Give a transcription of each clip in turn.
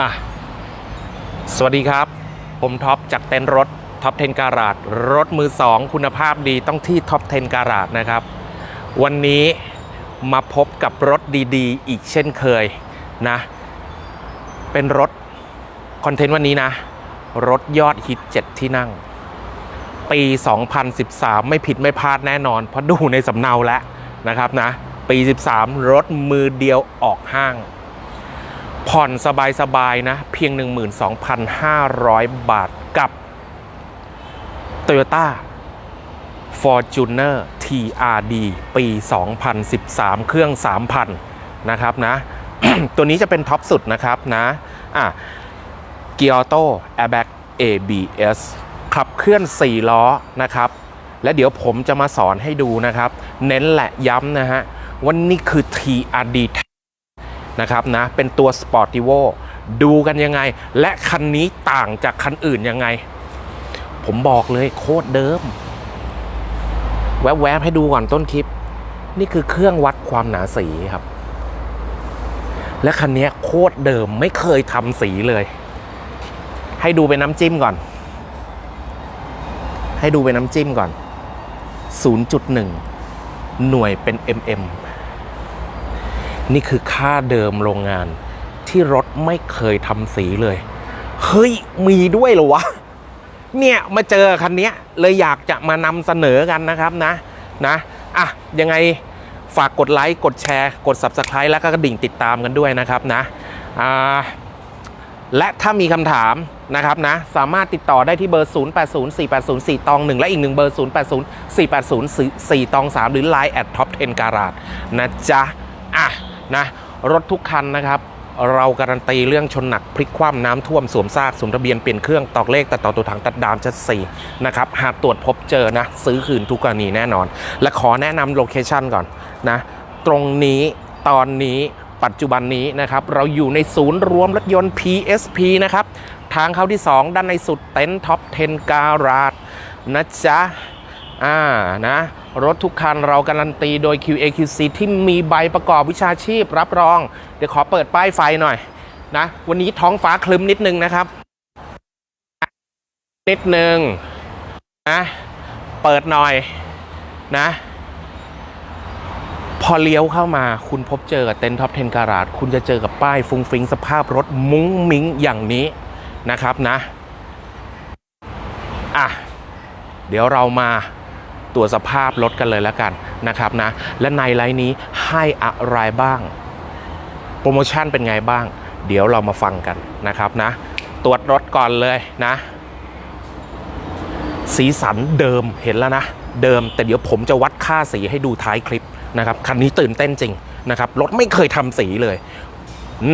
อะสวัสดีครับ ผมท็อปจากเต็นรถท็อป10การาดรถมือ2คุณภาพดีต้องที่ท็อป10การาดนะครับ วันนี้มาพบกับรถดีๆ อีกเช่นเคยนะ เป็นรถคอนเทนต์วันนี้นะ รถยอดฮิต 7 ที่นั่ง ปี 2013 ไม่ผิดไม่พลาดแน่นอน เพราะดูในสำเนาแล้วนะครับนะ ปี 13 รถมือเดียวออกห้าง ผ่อนสบายๆนะ เพียง 12,500 บาทกับ Toyota Fortuner TRD ปี 2013 เครื่อง 3,000 นะครับนะ ตัวนี้จะเป็นท็อปสุดนะครับนะอะเกียร์ออโต้ Airbag ABS ขับเคลื่อน 4 ล้อนะครับ และเดี๋ยวผมจะมาสอนให้ดูนะครับ เน้นและย้ำนะฮะว่านี่คือ TRD นะครับนะเป็นตัว Sportivo ดูกันยังไง และคันนี้ต่างจากคันอื่นยังไง ผมบอกเลยโคตรเดิม แวบๆให้ดูก่อนต้นคลิป นี่คือเครื่องวัดความหนาสีครับ และคันนี้โคตรเดิมไม่เคยทำสีเลย ให้ดูเป็นน้ำจิ้มก่อน ให้ดูเป็นน้ำจิ้มก่อน 0.1 หน่วยเป็น mm นี่คือค่าเดิมโรงงาน ที่รถไม่เคยทำสีเลย เฮ้ย มีด้วยเหรอวะ เนี่ยมาเจอคันนี้เลยอยากจะมานำเสนอกันนะครับนะนะอะยังไงฝากกดไลค์ กดแชร์ กด Subscribe แล้วก็กระดิ่งติดตามกันด้วยนะครับนะอ่าและถ้ามีคำถามนะครับนะ สามารถติดต่อได้ที่เบอร์ 0804804ตอง1 และอีกหนึ่งเบอร์ 080480 4ตอง3 หรือ Line at top 10การาดนะจ๊ะ อะ นะรถทุกคันนะครับเราการันตีเรื่องชนหนักพลิกคว่ำน้ำท่วมสวมซากสวมทะเบียนเปลี่ยนเครื่องตอกเลขตัดต่อตัวถังตัดดามชัดสีนะครับหากตรวจพบเจอนะ ซื้อคืนทุกกรณีแน่นอน และขอแนะนำโลเคชันก่อนนะตรงนี้ตอนนี้ปัจจุบันนี้นะครับเราอยู่ในศูนย์รวมรถยนต์ PSP นะครับทางเข้าที่ 2 ด้านในสุดเต็นท์ท็อป 10 การาดนะจ๊ะ อ่านะรถทุกคันเราการันตีโดย QAQC ที่มีใบประกอบวิชาชีพรับรอง เดี๋ยวขอเปิดป้ายไฟหน่อยนะวันนี้ท้องฟ้าคลึ้มนิดนึงนะครับ นิดนึงนะเปิดหน่อยนะ พอเลี้ยวเข้ามาคุณพบเจอกับเต็นท์ท็อป10การาดคุณจะเจอกับป้ายฟุ้งฟิ้งสภาพรถมุ้งมิ้งอย่างนี้นะครับนะ อะ เดี๋ยวเรามา ตรวสภาพรถกันเลยแล้วกันนะครับนะ และในไลน์นี้ให้อะไรบ้าง โปรโมชั่นเป็นไงบ้าง เดี๋ยวเรามาฟังกันนะครับนะ ตรวจรถก่อนเลยนะ สีสันเดิมเห็นแล้วนะ เดิมแต่เดี๋ยวผมจะวัดค่าสีให้ดูท้ายคลิปนะครับคันนี้ตื่นเต้นจริงนะครับรถไม่เคยทำสีเลย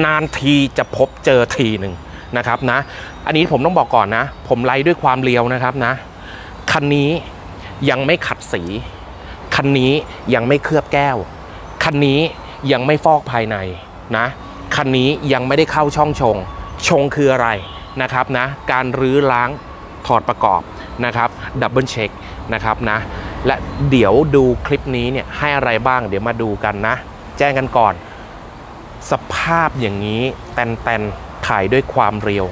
นานทีจะพบเจอทีหนึ่งนะครับนะ อันนี้ผมต้องบอกก่อนนะ ผมไล่ด้วยความเรียวนะครับนะ คันนี้ ยังไม่ขัดสี คันนี้ยังไม่เคลือบแก้ว คันนี้ยังไม่ฟอกภายในนะ คันนี้ยังไม่ได้เข้าช่องชง ชงคืออะไรนะครับนะ การรื้อล้างถอดประกอบนะครับ ดับเบิลเช็คนะครับนะ และเดี๋ยวดูคลิปนี้เนี่ยให้อะไรบ้างเดี๋ยวมาดูกันนะ แจ้งกันก่อน สภาพอย่างนี้แตนๆถ่ายด้วยความเรียว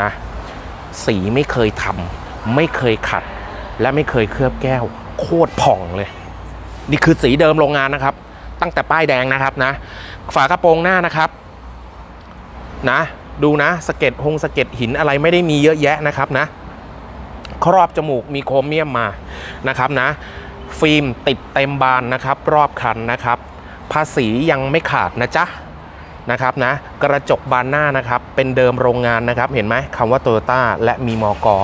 นะ สีไม่เคยทำไม่เคยขัด และไม่เคยเคลือบแก้ว โคตรผ่องเลย นี่คือสีเดิมโรงงานนะครับ ตั้งแต่ป้ายแดงนะครับนะ ฝากระโปรงหน้านะครับ นะ ดูนะสะเก็ดหงสะเก็ดหินอะไรไม่ได้มีเยอะแยะนะครับนะ ครอบจมูกมีโครเมียมมานะครับนะ ฟิล์มติดเต็มบานนะครับ รอบคันนะครับ ภาษียังไม่ขาดนะจ๊ะนะครับนะกระจกบานหน้านะครับเป็นเดิมโรงงานนะครับ เห็นไหมคำว่าโตโยต้าและมีมอกอ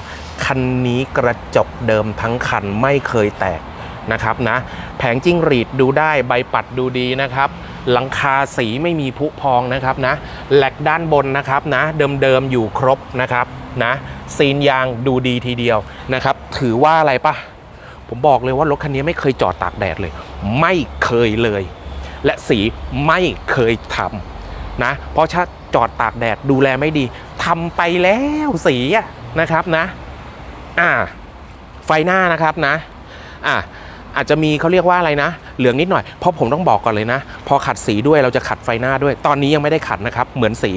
คันนี้กระจกเดิมทั้งคันไม่เคยแตกนะครับนะแผงจิ้งหรีดดูได้ใบปัดดูดีนะครับ หลังคาสีไม่มีผุพองนะครับนะแหลกด้านบนนะครับนะเดิมๆอยู่ครบนะครับนะซีนยางดูดีทีเดียวนะครับ ถือว่าอะไรปะผมบอกเลยว่ารถคันนี้ไม่เคยจอดตากแดดเลย ไม่เคยเลย และสีไม่เคยทำนะเพราะถ้าจอดตากแดดดูแลไม่ดีทำไปแล้วสีนะครับนะ อ่า ไฟหน้านะครับนะ อะอาจจะมีเขาเรียกว่าอะไรนะ เหลืองนิดหน่อย เพราะผมต้องบอกก่อนเลยนะ พอขัดสีด้วยเราจะขัดไฟหน้าด้วย ตอนนี้ยังไม่ได้ขัดนะครับ เหมือนสี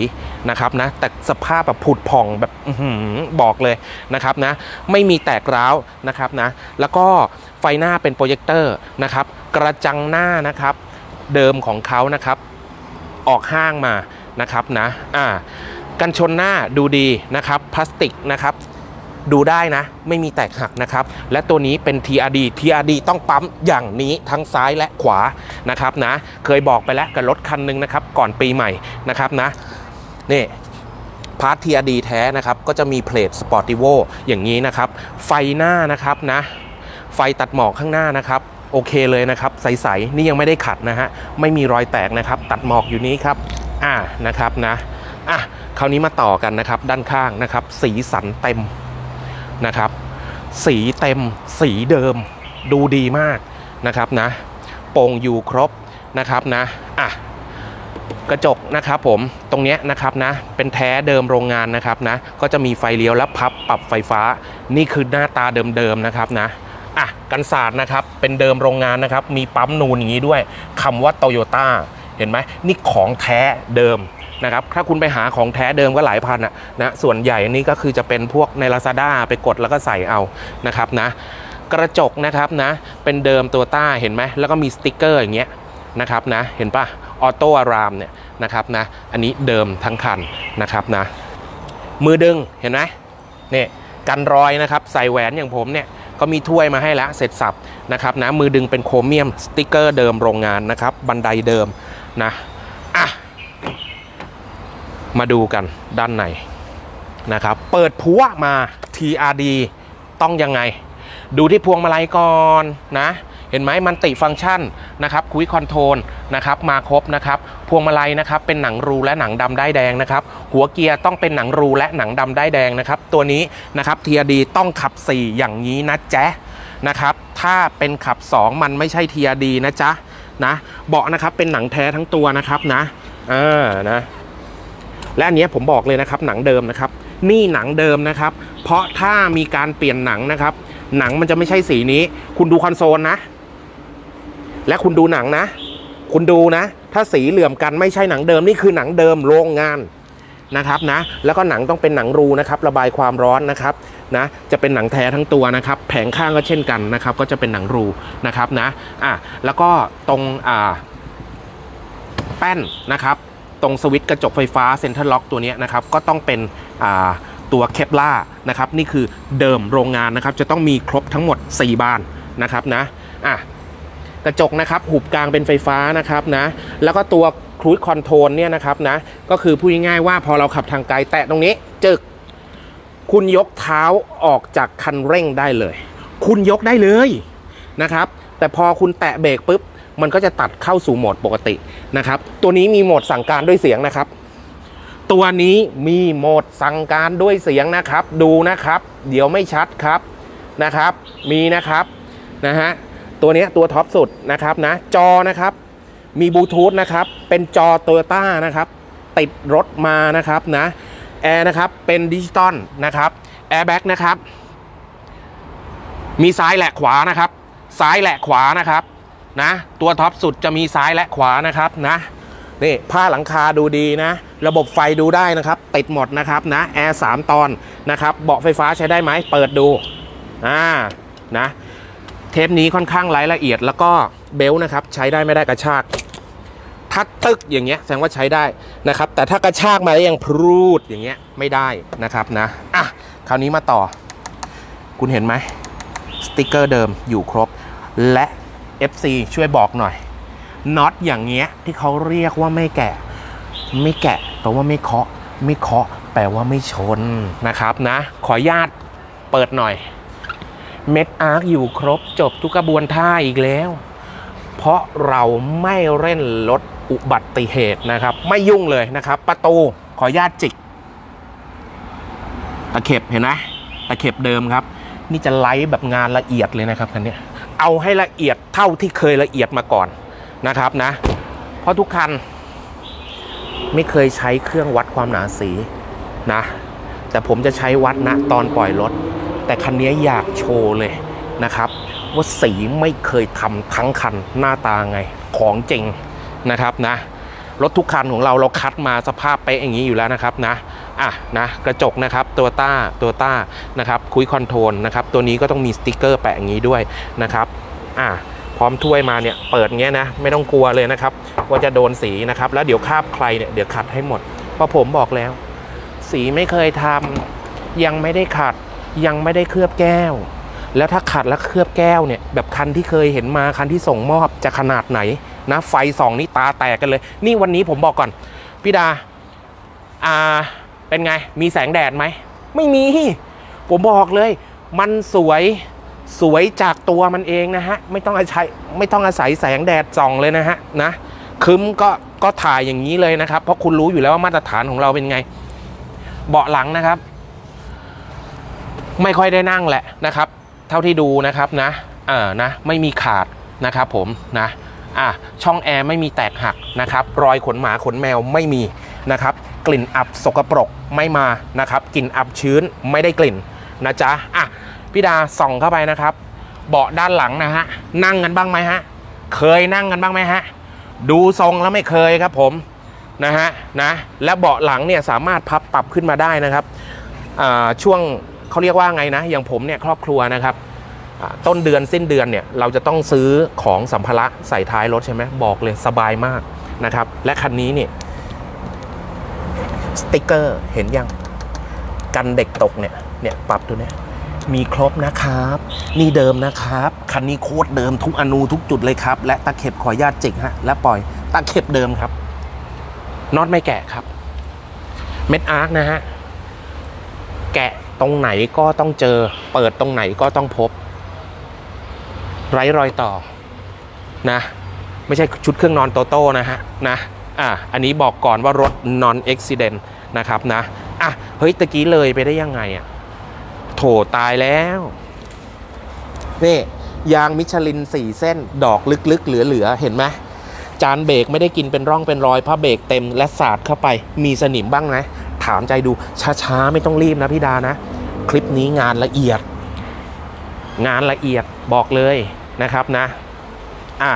นะครับนะ แต่สภาพแบบผุดผ่องแบบอบอกเลยนะครับนะ ไม่มีแตกร้าวนะครับนะ แล้วก็ไฟหน้าเป็นโปรเจคเตอร์นะครับ กระจังหน้านะครับ เดิมของเขานะครับ ออกห้างมานะครับนะ อ่า กันชนหน้าดูดีนะครับ พลาสติกนะครับ ดูได้นะ ไม่มีแตกหักนะครับ และตัวนี้เป็น TRD TRD ต้องปั๊มอย่างนี้ทั้งซ้ายและขวานะครับนะ เคยบอกไปแล้วกับรถคันหนึงนะครับ ก่อนปีใหม่นะครับนะนี่พาร์ท TRD แท้นะครับ ก็จะมีเพลทสปอร์ติโวอย่างนี้นะครับ ไฟหน้านะครับนะ ไฟตัดหมอกข้างหน้านะครับโอเคเลยนะครับ ใสๆนี่ยังไม่ได้ขัดนะฮะ ไม่มีรอยแตกนะครับ ตัดหมอกอยู่นี้ครับ อ่านะครับนะ อะ คราวนี้มาต่อกันนะครับ ด้านข้างนะครับ สีสันเต็ม นะครับ สีเต็มสีเดิมดูดีมากนะครับนะโป่งอยู่ครบนะครับนะอะกระจกนะครับผมตรงเนี้ยนะครับนะเป็นแท้เดิมโรงงานนะครับนะก็จะมีไฟเลี้ยวและพับปรับไฟฟ้า นี่คือหน้าตาเดิมๆนะครับนะอะกันศาสตร์นะครับเป็นเดิมโรงงานนะครับมีปั๊มนูนอย่างนี้ด้วยคำว่าโตโยต้าเห็นไหมนี่ของแท้เดิม นะครับถ้าคุณไปหาของแท้เดิมก็หลายพันอะนะส่วนใหญ่นี่ก็คือจะเป็นพวกใน Lazada ไปกดแล้วก็ใส่เอานะครับนะกระจกนะครับนะเป็นเดิมตัวต้าเห็นไหมแล้วก็มีสติกเกอร์อย่างเงี้ยนะครับนะเห็นปะออโต้อารามเนี่ยนะครับนะอันนี้เดิมทั้งคันนะครับนะมือดึงเห็นไหมเนี่ยกันรอยนะครับใส่แหวนอย่างผมเนี่ยก็มีถ้วยมาให้แล้วเสร็จสับนะครับนะมือดึงเป็นโครเมียมสติกเกอร์เดิมโรงงานนะครับบันไดเดิมนะอะ มาดูกันด้านในนะครับ เปิดพัวมา TRD ต้องยังไง ดูที่พวงมาลัยก่อนนะ เห็นไหมมันติฟังก์ชันนะครับคุยคอนโทรลนะครับมาครบนะครับ พวงมาลัยนะครับเป็นหนังรูและหนังดำได้แดงนะครับ หัวเกียร์ต้องเป็นหนังรูและหนังดำได้แดงนะครับ ตัวนี้นะครับ TRD ต้องขับ 4 อย่างนี้นะแจ๊ะนะครับ ถ้าเป็นขับ 2 มันไม่ใช่ TRD นะจ๊ะนะเบาะนะครับเป็นหนังแท้ทั้งตัวนะครับนะอ่านะ และอันนี้ผมบอกเลยนะครับหนังเดิมนะครับ นี่หนังเดิมนะครับ เพราะถ้ามีการเปลี่ยนหนังนะครับ หนังมันจะไม่ใช่สีนี้ คุณดูคอนโซลนะ และคุณดูหนังนะ คุณดูนะ ถ้าสีเหลื่อมกันไม่ใช่หนังเดิมนี่คือหนังเดิมโรงงานนะครับนะแล้วก็หนังต้องเป็นหนังรูนะครับระบายความร้อนนะครับนะจะเป็นหนังแท้ทั้งตัวนะครับแผงข้างก็เช่นกันนะครับก็จะเป็นหนังรูนะครับนะอะแล้วก็ตรงอ่าแป้นนะครับ ตรงสวิตช์กระจกไฟฟ้าเซ็นทรัลล็อกตัวนี้นะครับก็ต้องเป็นตัวเคปล่านะครับนี่คือเดิมโรงงานนะครับจะต้องมีครบทั้งหมด 4 บานนะครับนะอะกระจกนะครับหุบกลางเป็นไฟฟ้านะครับนะแล้วก็ตัวครู i คอนโทรลเนี่ยนะครับนะก็คือพูดง่ายๆว่าพอเราขับทางไกลแตะตรงนี้จึก คุณยกเท้าออกจากคันเร่งได้เลย คุณยกได้เลยนะครับ แต่พอคุณแตะเบรกปุ๊บ มันก็จะตัดเข้าสู่โหมดปกตินะครับ ตัวนี้มีโหมดสั่งการด้วยเสียงนะครับ ตัวนี้มีโหมดสั่งการด้วยเสียงนะครับ ดูนะครับ เดี๋ยวไม่ชัดครับนะครับ มีนะครับนะฮะตัวนี้ตัวท็อปสุดนะครับนะจอนะครับ มีบลูทูธนะครับ เป็นจอโตโยต้านะครับ ติดรถมานะครับนะแอร์นะครับเป็นดิจิตอลนะครับแอร์แบ็กนะครับมีซ้ายแหละขวานะครับ ซ้ายแหละขวานะครับ นะ ตัวท็อปสุดจะมีซ้ายและขวานะครับนะนี่ผ้าหลังคาดูดีนะ ระบบไฟดูได้นะครับ ติดหมดนะครับนะแอร์สามตอนนะครับ เบาะไฟฟ้าใช้ได้ไหมเปิดดูอ่านะเทปนี้ค่อนข้างรายละเอียดแล้วก็เบลต์นะครับ ใช้ได้ไม่ได้กระชากถ้าตึกอย่างเงี้ยแสดงว่าใช้ได้นะครับ แต่ถ้ากระชากมาแล้วยังพรูดอย่างเงี้ยไม่ได้นะครับนะอะคราวนี้มาต่อ คุณเห็นไหมสติกเกอร์เดิมอยู่ครบ และ FC ช่วยบอกหน่อยน็อตอย่างเงี้ยที่เขาเรียกว่าไม่แกะ ไม่แกะแปลว่าไม่เคาะ ไม่เคาะ แปลว่าไม่ชนนะครับนะ ขออนุญาตเปิดหน่อย เม็ดอาร์คอยู่ครบจบทุกกระบวนท่าอีกแล้ว เพราะเราไม่เล่นลดอุบัติเหตุนะครับ ไม่ยุ่งเลยนะครับ ประตูขออนุญาตจิก ตะเข็บเห็นไหมตะเข็บเดิมครับ นี่จะไลฟ์แบบงานละเอียดเลยนะครับคันเนี้ย เอาให้ละเอียดเท่าที่เคยละเอียดมาก่อนนะครับนะ เพราะทุกคันไม่เคยใช้เครื่องวัดความหนาสีนะ แต่ผมจะใช้วัดนะตอนปล่อยรถ แต่คันนี้อยากโชว์เลยนะครับ ว่าสีไม่เคยทำทั้งคันหน้าตาไงของจริงนะครับนะรถทุกคันของเราเราคัดมาสภาพเป๊ะอย่างนี้อยู่แล้วนะครับนะ อะนะกระจกนะครับตัวต้าตัวต้านะครับคุยคอนโทรลนะครับตัวนี้ก็ต้องมีสติกเกอร์แปะอย่างนี้ด้วยนะครับอะพร้อมถ้วยมาเนี่ยเปิดเงี้ยนะไม่ต้องกลัวเลยนะครับ ว่าจะโดนสีนะครับ แล้วเดี๋ยวคาบใครเนี่ยเดี๋ยวขัดให้หมด เพราะผมบอกแล้ว สีไม่เคยทำยังไม่ได้ขัด ยังไม่ได้เคลือบแก้ว แล้วถ้าขัดแล้วเคลือบแก้วเนี่ยแบบคันที่เคยเห็นมาคันที่ส่งมอบจะขนาดไหนนะไฟสองนี่ตาแตกกันเลย นี่วันนี้ผมบอกก่อนพี่ดาอ่า เป็นไง มีแสงแดดไหม ไม่มี ผมบอกเลย มันสวย สวยจากตัวมันเองนะฮะ ไม่ต้องอาศัย ไม่ต้องอาศัยแสงแดดส่องเลยนะฮะ นะ คึมก็ก็ถ่ายอย่างนี้เลยนะครับ เพราะคุณรู้อยู่แล้วว่ามาตรฐานของเราเป็นไง เบาะหลังนะครับ ไม่ค่อยได้นั่งแหละนะครับ เท่าที่ดูนะครับนะ เออนะ ไม่มีขาดนะครับผมนะ อะ ช่องแอร์ไม่มีแตกหักนะครับ รอยขนหมาขนแมวไม่มี นะครับกลิ่นอับสกปรกไม่มานะครับกลิ่นอับชื้นไม่ได้กลิ่นนะจ๊ะอะพี่ดาส่องเข้าไปนะครับ เบาะด้านหลังนะฮะนั่งกันบ้างไหมฮะเคยนั่งกันบ้างไหมฮะดูทรงแล้วไม่เคยครับผมนะฮะนะและเบาะหลังเนี่ยสามารถพับปรับขึ้นมาได้นะครับช่วงเขาเรียกว่าไงนะอย่างผมเนี่ยครอบครัวนะครับต้นเดือนสิ้นเดือนเนี่ยเราจะต้องซื้อของสัมภาระใส่ท้ายรถใช่ไหมบอกเลยสบายมากนะครับและคันนี้เนี่ย สติกเกอร์เห็นยัง กันเด็กตกเนี่ยเนี่ยปรับตัวเนี้ยมีครบนะครับ นี่เดิมนะครับ คันนี้โคตรเดิมทุกอนูทุกจุดเลยครับ และตะเข็บขออนุญาตจิกฮะและปล่อยตะเข็บเดิมครับน็อตไม่แกะครับ เม็ดอาร์คนะฮะแกะตรงไหนก็ต้องเจอ เปิดตรงไหนก็ต้องพบ ไร้รอยต่อนะ ไม่ใช่ชุดเครื่องนอนโตโต้นะฮะนะ อะอันนี้บอกก่อนว่ารถ non accident นะครับนะอะเฮ้ยตะกี้เลยไปได้ยังไงอะโถตายแล้วนี่ยางมิชลิน4เส้นดอกลึกๆ เหลือๆ เห็นไหมจานเบรกไม่ได้กินเป็นร่องเป็นรอยผ้าเบรกเต็มและสาดเข้าไป มีสนิมบ้างไหมถามใจดูช้าๆ ไม่ต้องรีบนะพี่ดานะ คลิปนี้งานละเอียด งานละเอียดบอกเลยนะครับนะ อะ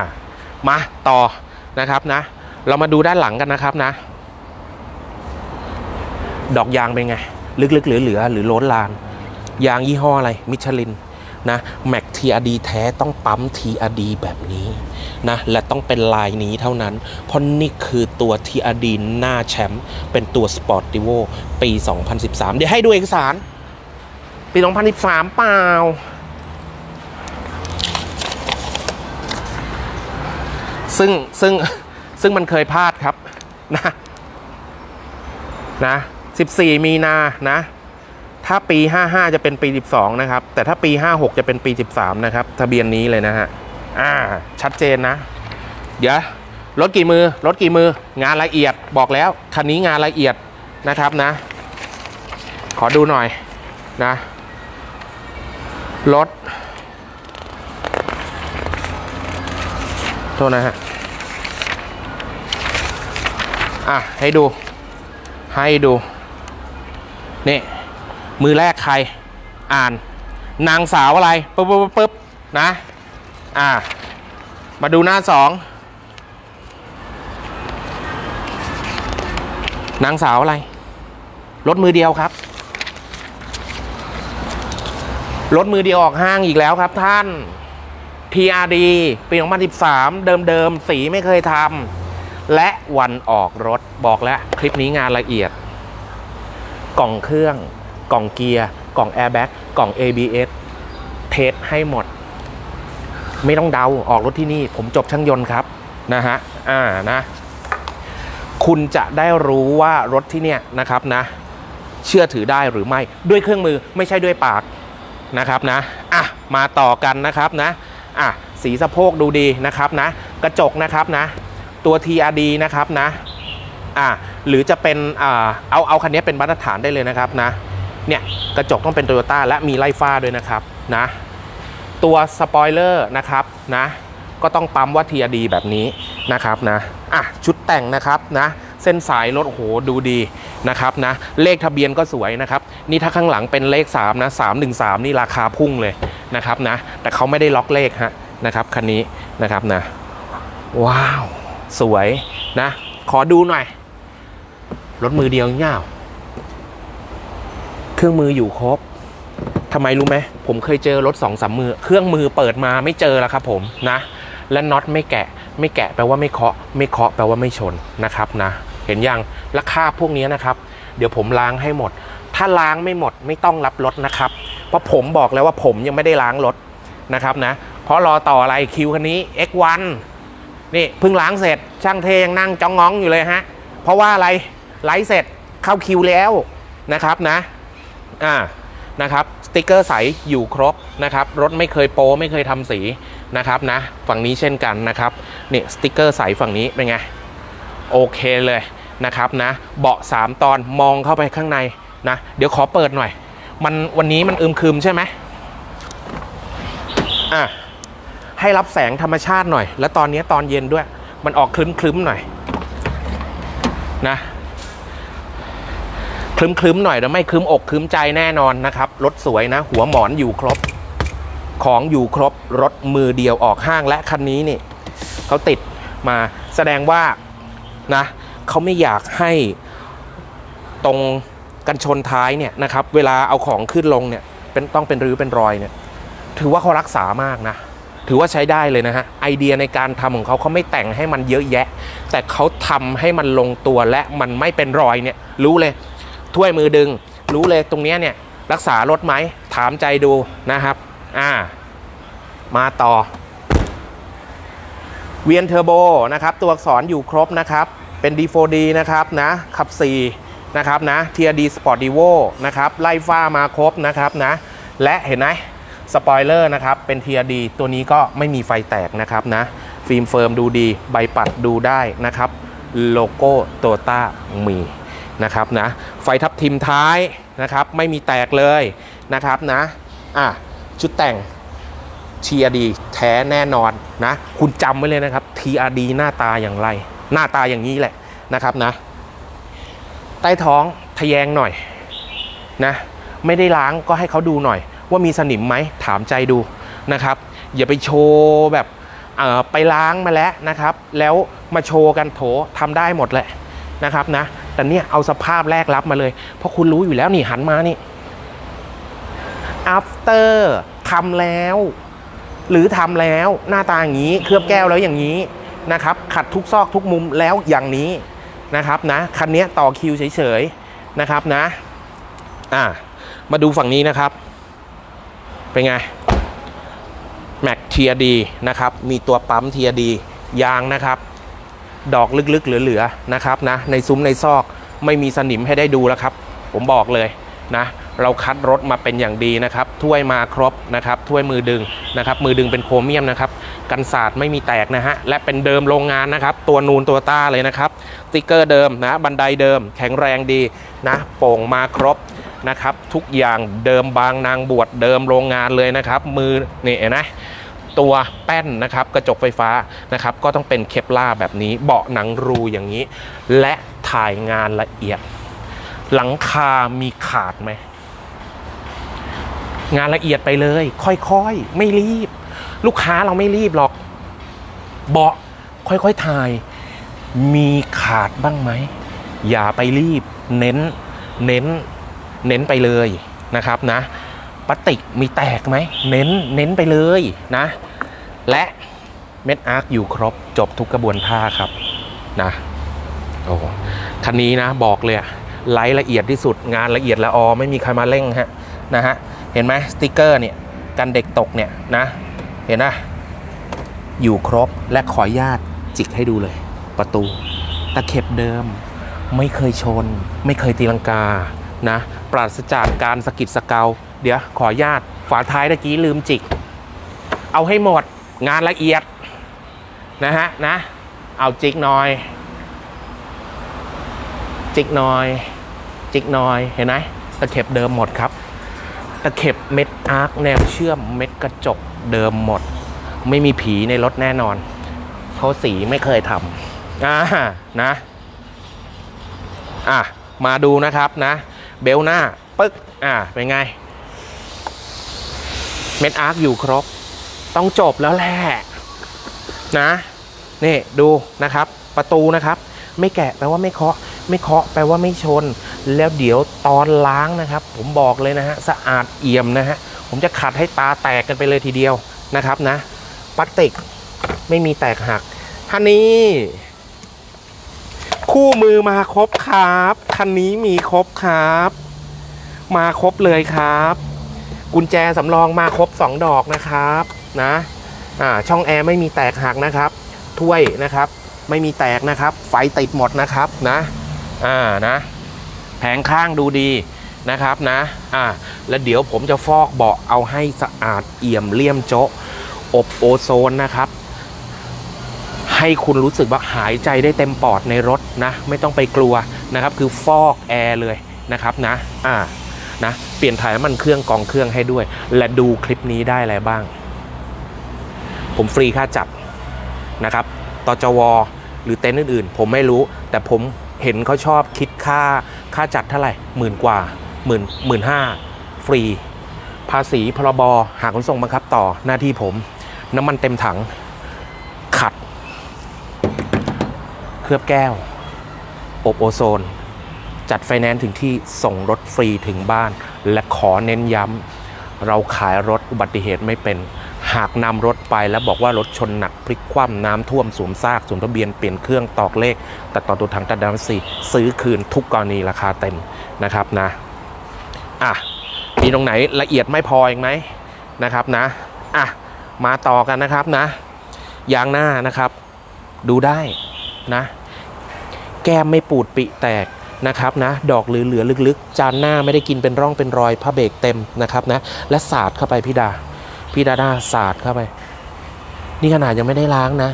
มาต่อนะครับนะ เรามาดูด้านหลังกันนะครับนะ ดอกยางเป็นไง ลึกๆเหลือๆหรือล้นลาน ยางยี่ห้ออะไรมิชลินนะแม็กทีอดีแท้ต้องปั๊มทีอดีแบบนี้นะและต้องเป็นลายนี้เท่านั้น เพราะนี่คือตัวทีอดีหน้าแชมป์เป็นตัวสปอร์ตติโวปี 2013 เดี๋ยวให้ดูเอกสาร ปี 2013 เปล่า ซึ่งซึ่ง ซึ่งมันเคยพลาดครับนะนะ14 มีนานะ ถ้าปี 55 จะเป็นปี 12 นะครับ แต่ถ้าปี 56 จะเป็นปี 13 นะครับ ทะเบียนนี้เลยนะฮะอ่าชัดเจนนะ เดี๋ยวรถกี่มือรถกี่มืองานละเอียดบอกแล้วคันนี้งานละเอียดนะครับนะ ขอดูหน่อยนะรถโทษนะฮะ อะให้ดู ให้ดู นี่ มือแรกใคร อ่าน นางสาวอะไรปึ๊บปึ๊บปึ๊บปึ๊บนะ อ่ามาดูหน้าสองนางสาวอะไร รถมือเดียวครับ รถมือเดียวออกห้างอีกแล้วครับท่าน PRD ปี 2013 เดิมๆ สีไม่เคยทำ และวันออกรถบอกแล้วคลิปนี้งานละเอียด กล่องเครื่อง กล่องเกียร์ กล่องแอร์แบ็กกล่อง ABS เทสให้หมด ไม่ต้องเดาออกรถที่นี่ ผมจบช่างยนต์ครับนะฮะอ่านะ คุณจะได้รู้ว่ารถที่เนี่ยนะครับนะ เชื่อถือได้หรือไม่ด้วยเครื่องมือไม่ใช่ด้วยปากนะครับนะอะมาต่อกันนะครับนะอะสีสะโพกดูดีนะครับนะ กระจกนะครับนะ ตัว TRD นะครับนะอ่าหรือจะเป็นอ่าเอาเอาคันนี้เป็นมาตรฐานได้เลยนะครับนะเนี่ยกระจกต้องเป็นโตโยต้าและมีไล่ฟ้าด้วยนะครับนะตัวสปอยเลอร์นะครับนะก็ต้องปั๊มว่า TRD แบบนี้นะครับนะอะชุดแต่งนะครับนะเส้นสายรถโหดูดีนะครับนะเลขทะเบียนก็สวยนะครับ นี่ถ้าข้างหลังเป็นเลข3นะ313 นี่ราคาพุ่งเลยนะครับนะแต่เขาไม่ได้ล็อกเลขฮะนะครับคันนี้นะครับนะว้าว สวยนะ ขอดูหน่อย รถมือเดียวเงาเครื่องมืออยู่ครบทำไมรู้ไหมผมเคยเจอรถสองสามมือ เครื่องมือเปิดมาไม่เจอแล้วครับผมนะ และน็อตไม่แกะ ไม่แกะแปลว่าไม่เคาะ ไม่เคาะแปลว่าไม่ชนนะครับนะ เห็นยังราคาพวกนี้นะครับ เดี๋ยวผมล้างให้หมด ถ้าล้างไม่หมดไม่ต้องรับรถนะครับ เพราะผมบอกแล้วว่าผมยังไม่ได้ล้างรถนะครับนะ เพราะรอต่ออะไรคิวคันนี้ X1 นี่เพิ่งล้างเสร็จ ช่างเทยังนั่งจ้องง้องอยู่เลยฮะ เพราะว่าอะไรไลฟ์เสร็จเข้าคิวแล้วนะครับนะอ่านะครับสติกเกอร์ใสอยู่ครบนะครับรถไม่เคยโปไม่เคยทำสีนะครับนะฝั่งนี้เช่นกันนะครับนี่สติกเกอร์ใสฝั่งนี้เป็นไงโอเคเลยนะครับนะเบาะ 3 ตอนมองเข้าไปข้างในนะเดี๋ยวขอเปิดหน่อย มันวันนี้มันอึมครึมใช่ไหมอะ ให้รับแสงธรรมชาติหน่อย แล้วตอนนี้ตอนเย็นด้วย มันออกคลึ้มๆหน่อยนะคลึ้มๆหน่อยแต่ไม่คลึ้มอกคลึ้มใจแน่นอนนะครับ รถสวยนะ หัวหมอนอยู่ครบ ของอยู่ครบรถมือเดียวออกห้างและคันนี้นี่เขาติดมาแสดงว่านะเขาไม่อยากให้ตรงกันชนท้ายเนี่ยนะครับ เวลาเอาของขึ้นลงเนี่ยเป็นต้องเป็นรื้อเป็นรอยเนี่ย ถือว่าเขารักษามากนะ ถือว่าใช้ได้เลยนะฮะ ไอเดียในการทำของเขาเขาไม่แต่งให้มันเยอะแยะ แต่เขาทำให้มันลงตัวและมันไม่เป็นรอยเนี่ย รู้เลย ถ้วยมือดึง รู้เลยตรงเนี้ยเนี่ย รักษารถไหม ถามใจดูนะครับ อ่า มาต่อ เวียนเทอร์โบนะครับ ตัวอักษรอยู่ครบนะครับ เป็น D4D นะครับนะขับ 4 นะครับนะ TRD Sport Evo นะครับ ไล่ฟ้ามาครบนะครับนะ และเห็นไหม สปอยเลอร์นะครับ เป็น TRD ตัวนี้ก็ไม่มีไฟแตกนะครับนะ ฟิล์มเฟิร์มดูดี ใบปัดดูได้นะครับ โลโก้โตต้ามีนะครับนะ ไฟทับทิมท้ายนะครับ ไม่มีแตกเลยนะครับนะอะชุดแต่ง TRD แท้แน่นอนนะ คุณจำไว้เลยนะครับ TRD หน้าตาอย่างไร หน้าตาอย่างนี้แหละนะครับนะ ใต้ท้องทะแยงหน่อยนะ ไม่ได้ล้างก็ให้เขาดูหน่อย ว่ามีสนิมไหมถามใจดูนะครับ อย่าไปโชว์แบบไปล้างมาแล้วนะครับ แล้วมาโชว์กันโถทำได้หมดแหละนะครับนะแต่เนี่ยเอาสภาพแรกรับมาเลย เพราะคุณรู้อยู่แล้วนี่หันมานี่ after ทำแล้ว หรือทำแล้วหน้าตาอย่างนี้ เคลือบแก้วแล้วอย่างนี้นะครับ ขัดทุกซอกทุกมุมแล้วอย่างนี้นะครับนะ คันนี้ต่อคิวเฉยๆนะครับนะ อ่า มาดูฝั่งนี้นะครับ เป็นไงแม็กเทียดีนะครับ มีตัวปั๊มเทียดียางนะครับ ดอกลึกๆเหลือๆนะครับนะ ในซุ้มในซอกไม่มีสนิมให้ได้ดูแล้วครับ ผมบอกเลยนะ เราคัดรถมาเป็นอย่างดีนะครับ ถ้วยมาครบนะครับ ถ้วยมือดึงนะครับ มือดึงเป็นโครเมียมนะครับ กันศาสตร์ไม่มีแตกนะฮะ และเป็นเดิมโรงงานนะครับ ตัวนูนตัวต้าเลยนะครับสติกเกอร์เดิมนะ บันไดเดิม แข็งแรงดีนะ โป่งมาครบ นะครับ ทุกอย่างเดิมบางนางบวชเดิมโรงงานเลยนะครับ มือนี่นไหมตัวแป้นนะครับกระจกไฟฟ้านะครับ ก็ต้องเป็นเคปล่าแบบนี้ เบาะหนังรูอย่างนี้ และถ่ายงานละเอียด หลังคามีขาดไหมงานละเอียดไปเลย ค่อยๆ ไม่รีบ ลูกค้าเราไม่รีบหรอก เบาะค่อยๆถ่าย มีขาดบ้างไหม อย่าไปรีบ เน้น เน้น เน้นไปเลยนะครับนะพลาสติกมีแตกไหมเน้นเน้นไปเลยนะ และเม็ดอาร์คอยู่ครบจบทุกกระบวนท่าครับนะโอ้คันนี้นะบอกเลยไลท์ละเอียดที่สุดงานละเอียดละออไม่มีใครมาเร่งฮะนะฮะเห็นไหมสติกเกอร์เนี่ยกันเด็กตกเนี่ยนะเห็นนะอยู่ครบและขออนุญาตจิกให้ดูเลย ประตูตะเข็บเดิม ไม่เคยชน ไม่เคยตีลังกา นะปราศจากการสะกิดสะเกาเดี๋ยวขอญาตฝาท้ายตะกี้ลืมจิก เอาให้หมดงานละเอียดนะฮะนะ เอาจิกหน่อย จิกหน่อย จิกหน่อยเห็นไหมตะเข็บเดิมหมดครับตะเข็บเม็ดอาร์คแนวเชื่อมเม็ดกระจกเดิมหมด ไม่มีผีในรถแน่นอนเพราะสีไม่เคยทำอ่านะ อะ มาดูนะครับนะ เบลหน้าปึ๊กอะเป็นไง เม็ดอาร์คอยู่ครบ ต้องจบแล้วแหละนะ นี่ดูนะครับ ประตูนะครับ ไม่แกะแปลว่าไม่เคาะ ไม่เคาะแปลว่าไม่ชน แล้วเดี๋ยวตอนล้างนะครับ ผมบอกเลยนะฮะสะอาดเอี่ยมนะฮะผมจะขัดให้ตาแตกกันไปเลยทีเดียวนะครับนะพลาสติกไม่มีแตกหักท่านี้ คู่มือมาครบครับ คันนี้มีครบครับ มาครบเลยครับ กุญแจสำรองมาครบ 2 ดอกนะครับนะอ่าช่องแอร์ไม่มีแตกหักนะครับถ้วยนะครับ ไม่มีแตกนะครับ ไฟติดหมดนะครับนะอ่านะแผงข้างดูดีนะครับนะอ่าแล้วเดี๋ยวผมจะฟอกเบาะเอาให้สะอาดเอี่ยมเลี่ยมโจ๊ะอบโอโซนนะครับ ให้คุณรู้สึกว่าหายใจได้เต็มปอดในรถนะ ไม่ต้องไปกลัวนะครับ คือฟอกแอร์เลยนะครับนะอ่านะเปลี่ยนถ่ายน้ำมันเครื่องกองเครื่องให้ด้วย และดูคลิปนี้ได้อะไรบ้าง ผมฟรีค่าจัดนะครับตจวหรือเต็นท์อื่นๆ ผมไม่รู้ แต่ผมเห็นเขาชอบคิดค่าค่าจัดเท่าไหร่หมื่นกว่าหมื่นหมื่นห้าฟรี ภาษีพรบหากขนส่งบังคับต่อหน้าที่ผม น้ำมันเต็มถัง ขัด เค ลือบแก้ว อบโอโซน จัดไฟแนนซ์ถึงที่ส่งรถฟรีถึงบ้าน และขอเน้นย้ำเราขายรถอุบัติเหตุไม่เป็น หากนำรถไปแล้วบอกว่ารถชนหนักพลิกคว่ำน้ำท่วมสวมซากสวมทะเบียนเปลี่ยนเครื่องตอกเลขตัดต่อตัวถังตัดดาวสีซื้อคืนทุกกรณีราคาเต็มนะครับนะอะมีตรงไหนละเอียดไม่พออีกไหมนะครับนะอะมาต่อกันนะครับนะยางหน้านะครับ ดูได้นะ แก้มไม่ปูดปิแตกนะครับนะดอกเหลือๆลึกๆ จานหน้าไม่ได้กินเป็นร่องเป็นรอยผ้าเบรกเต็มนะครับนะและสาดเข้าไปพี่ดา พี่ดาดาสาดเข้าไป นี่ขนาดยังไม่ได้ล้างนะ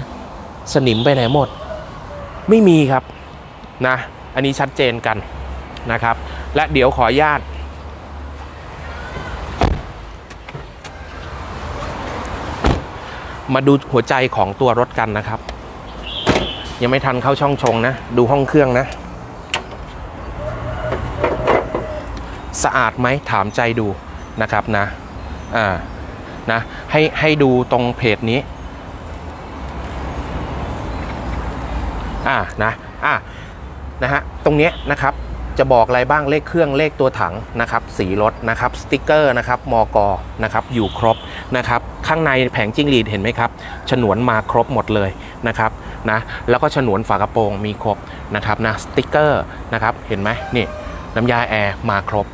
สนิมไปไหนหมด ไม่มีครับนะอันนี้ชัดเจนกันนะครับ และเดี๋ยวขออนุญาตมาดูหัวใจของตัวรถกันนะครับ ยังไม่ทันเข้าช่องชงนะ ดูห้องเครื่องนะ สะอาดไหมถามใจดูนะครับนะอ่านะให้ให้ดูตรงเพจนี้อ่านะอ่านะฮะตรงเนี้ยนะครับจะบอกอะไรบ้างเลขเครื่องเลขตัวถังนะครับ สีรถนะครับสติกเกอร์นะครับมกนะครับอยู่ครบนะครับ ข้างในแผงจิ้งหรีดเห็นไหมครับ ฉนวนมาครบหมดเลยนะครับ นะแล้วก็ฉนวนฝากระโปรงมีครบนะครับนะสติกเกอร์นะครับเห็นไหมนี่น้ำยาแอร์มาครบ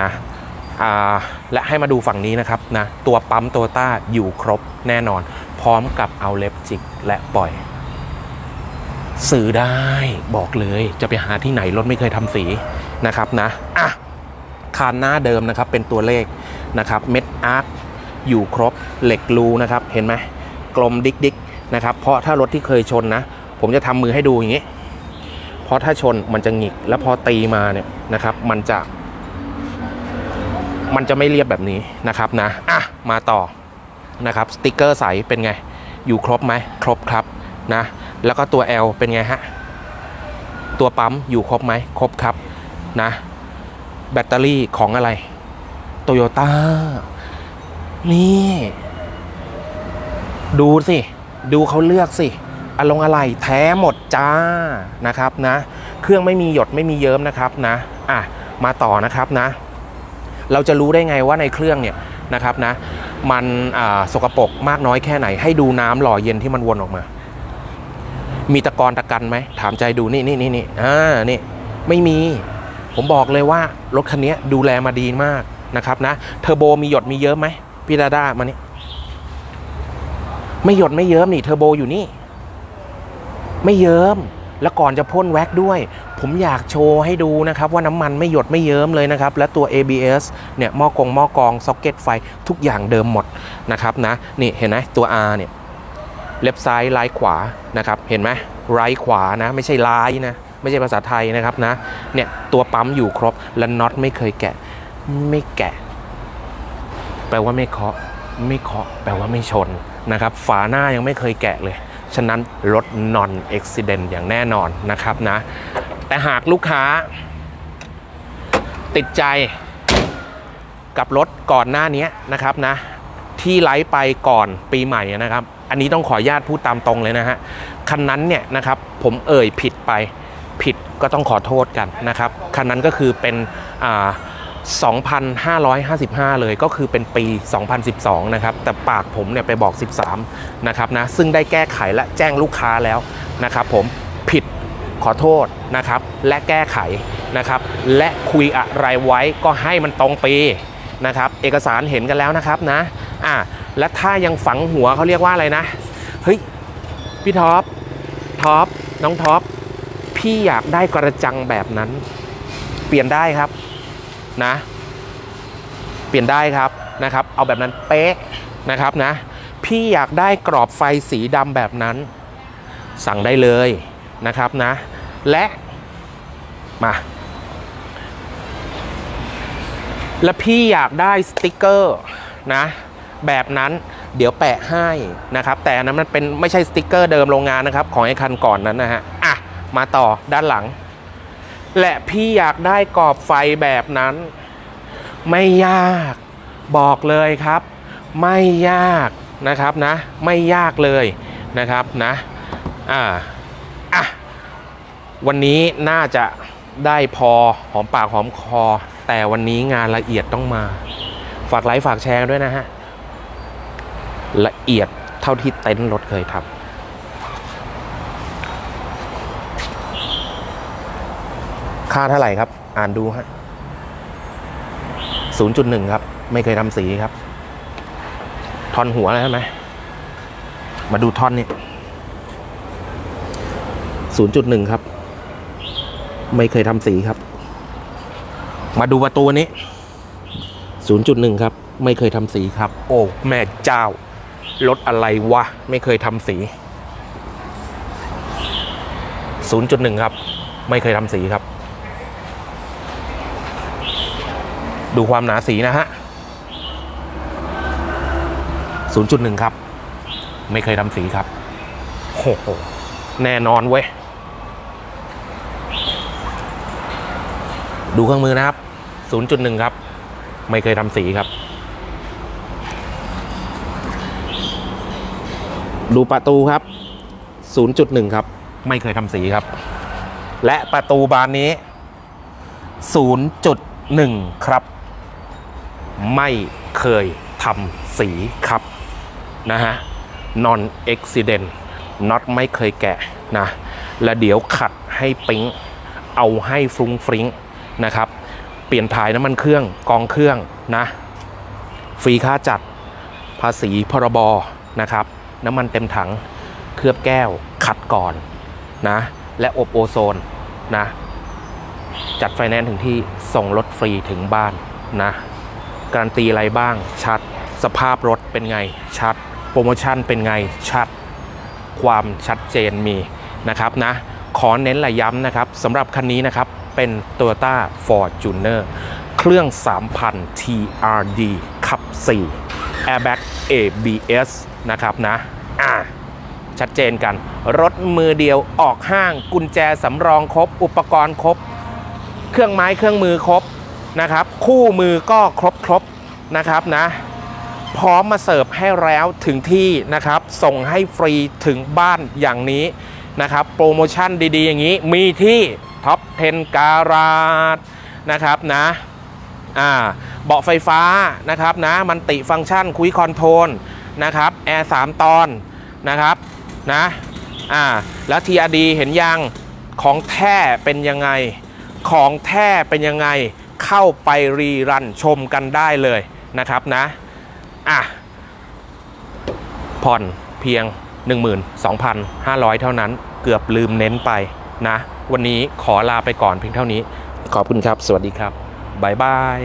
นะและให้มาดูฝั่งนี้นะครับนะตัวปั๊มโตต้าอยู่ครบแน่นอน พร้อมกับเอาเล็บจิกและปล่อยซื้อได้บอกเลยจะไปหาที่ไหนรถไม่เคยทำสีนะครับนะอะคานหน้าเดิมนะครับเป็นตัวเลขนะครับเม็ดอาร์คอยู่ครบเหล็กรูนะครับ เห็นไหมกลมดิกดิก นะครับ เพราะถ้ารถที่เคยชนนะ ผมจะทำมือให้ดูอย่างนี้ เพราะถ้าชนมันจะหงิก แล้วพอตีมาเนี่ยนะครับ มันจะ มันจะไม่เรียบแบบนี้นะครับนะ อะ มาต่อนะครับ สติกเกอร์ใสเป็นไง อยู่ครบไหม ครบครับนะ แล้วก็ตัว L เป็นไงฮะ ตัวปั๊มอยู่ครบไหม ครบครับนะ แบตเตอรี่ของอะไร โตโยต้า นี่ ดูสิ ดูเขาเลือกสิอลงอะไรแท้หมดจ้านะครับนะ เครื่องไม่มีหยดไม่มีเยิ้มนะครับนะอะมาต่อนะครับนะ เราจะรู้ได้ไงว่าในเครื่องเนี่ยนะครับนะ มันสกปรกมากน้อยแค่ไหน ให้ดูน้ำหล่อเย็นที่มันวนออกมา มีตะกอนตะกันไหมถามใจดูนี่นี่นี่นี่อ่านี่ไม่มี ผมบอกเลยว่ารถคันนี้ดูแลมาดีมากนะครับนะเทอร์โบมีหยดมีเยิ้มไหมพี่ดาด้ามานี่ ไม่หยดไม่เยิ้มนี่เทอร์โบอยู่นี่ ไม่เยิ้มแล้วก่อนจะพ่นแว็กด้วย ผมอยากโชว์ให้ดูนะครับว่าน้ำมันไม่หยดไม่เยิ้มเลยนะครับ และตัว ABS เนี่ยหม้อกงหม้อกองซ็อกเก็ตไฟทุกอย่างเดิมหมดนะครับนะนี่เห็นไหมตัว R เนี่ยเล็บซ้ายไลายขวานะครับเห็นไหมไรขวานะไม่ใช่ลายนะไม่ใช่ภาษาไทยนะครับนะเนี่ยตัวปั๊มอยู่ครบและน็อตไม่เคยแกะไม่แกะ แปลว่าไม่เคาะไม่เคาะแปลว่าไม่ชน นะครับฝาหน้ายังไม่เคยแกะเลย ฉะนั้นรถนอนอุบิเหตุอย่างแน่นอนนะครับนะ แต่หากลูกค้า ติดใจกับรถก่อนหน้านี้นะครับนะ ที่ไลฟ์ไปก่อนปีใหม่นะครับ อันนี้ต้องขออนุญาตพูดตามตรงเลยนะฮะคันนั้นเนี่ยนะครับผมเอ่ยผิดไปผิดก็ต้องขอโทษกันนะครับ คันนั้นก็คือเป็นอ่า 2,555 เลยก็คือเป็นปี 2012 นะครับ แต่ปากผมเนี่ยไปบอก 13 นะครับนะ ซึ่งได้แก้ไขและแจ้งลูกค้าแล้วนะครับผมผิดขอโทษนะครับ และแก้ไขนะครับ และคุยอะไรไว้ก็ให้มันตรงปีนะครับ เอกสารเห็นกันแล้วนะครับนะอะและถ้ายังฝังหัวเขาเรียกว่าอะไรนะ เฮ้ย พี่ท็อปท็อปน้องท็อปพี่อยากได้กระจังแบบนั้น เปลี่ยนได้ครับ นะ เปลี่ยนได้ครับนะครับ เอาแบบนั้นเป๊ะนะครับนะ พี่อยากได้กรอบไฟสีดำแบบนั้น สั่งได้เลยนะครับนะ และมาและพี่อยากได้สติกเกอร์นะแบบนั้นเดี๋ยวแปะให้นะครับ แต่อันนั้นมันเป็นไม่ใช่สติกเกอร์เดิมโรงงานนะครับ ของไอ้คันก่อนนั้นนะฮะอะมาต่อด้านหลัง และพี่อยากได้กรอบไฟแบบนั้น ไม่ยากบอกเลยครับ ไม่ยากนะครับนะ ไม่ยากเลยนะครับนะอ่าอะวันนี้น่าจะได้พอหอมปากหอมคอ แต่วันนี้งานละเอียดต้องมา ฝากไลค์ฝากแชร์ด้วยนะฮะ ละเอียดเท่าที่เต็นท์รถเคยทำ ค่าเท่าไหร่ครับ อ่านดูฮะ0.1ครับ ไม่เคยทำสีครับ ท่อนหัวแล้วใช่ไหมมาดูท่อนนี่0.1ครับ ไม่เคยทำสีครับ มาดูประตูนี้0.1ครับ ไม่เคยทำสีครับ โอ้แม่เจ้ารถอะไรวะ ไม่เคยทำสี0.1ครับ ไม่เคยทำสีครับ ดูความหนาสีนะฮะ 0.1 ครับ ไม่เคยทำสีครับโอ้โหแน่นอนเว้ย ดูเครื่องมือนะครับ 0.1 ครับ ไม่เคยทำสีครับ ดูประตูครับ 0.1 ครับ ไม่เคยทำสีครับ และประตูบานนี้ 0.1 ครับ ไม่เคยทำสีครับนะฮะ non accident not ไม่เคยแกะนะ และเดี๋ยวขัดให้ปิ๊ง เอาให้ฟรุ้งฟริ้งนะครับ เปลี่ยนถ่ายน้ำมันเครื่องกองเครื่องนะ ฟรีค่าจัดภาษีพรบนะครับ น้ำมันเต็มถังเคลือบแก้วขัดก่อนนะ และอบโอโซนนะ จัดไฟแนนซ์ถึงที่ส่งรถฟรีถึงบ้านนะ การันตีอะไรบ้างชัด สภาพรถเป็นไงชัด โปรโมชั่นเป็นไงชัด ความชัดเจนมีนะครับนะขอเน้นและย้ำนะครับสำหรับคันนี้นะครับเป็น Toyota Fortuner เครื่อง 3,000 TRD ขับ 4 Airbag ABS นะครับนะอ่าชัดเจนกัน รถมือเดียวออกห้าง กุญแจสำรองครบ อุปกรณ์ครบ เครื่องไม้เครื่องมือครบ นะครับ คู่มือก็ครบครบนะครับนะ พร้อมมาเสิร์ฟให้แล้วถึงที่นะครับ ส่งให้ฟรีถึงบ้านอย่างนี้นะครับ โปรโมชั่นดีๆ อย่างนี้มีที่ท็อป10การาดนะครับนะอ่าเบาะไฟฟ้านะครับนะมันติฟังก์ชันคุยคอนโทรลนะครับแอร์3ตอนนะครับนะอ่าแล้ว TRD เห็นยังของแท้เป็นยังไง ของแท้เป็นยังไง เข้าไปรีรันชมกันได้เลยนะครับนะอะผ่อนเพียง 12,500 เท่านั้นเกือบลืมเน้นไปนะ วันนี้ขอลาไปก่อนเพียงเท่านี้ ขอบคุณครับ สวัสดีครับ บ๊ายบาย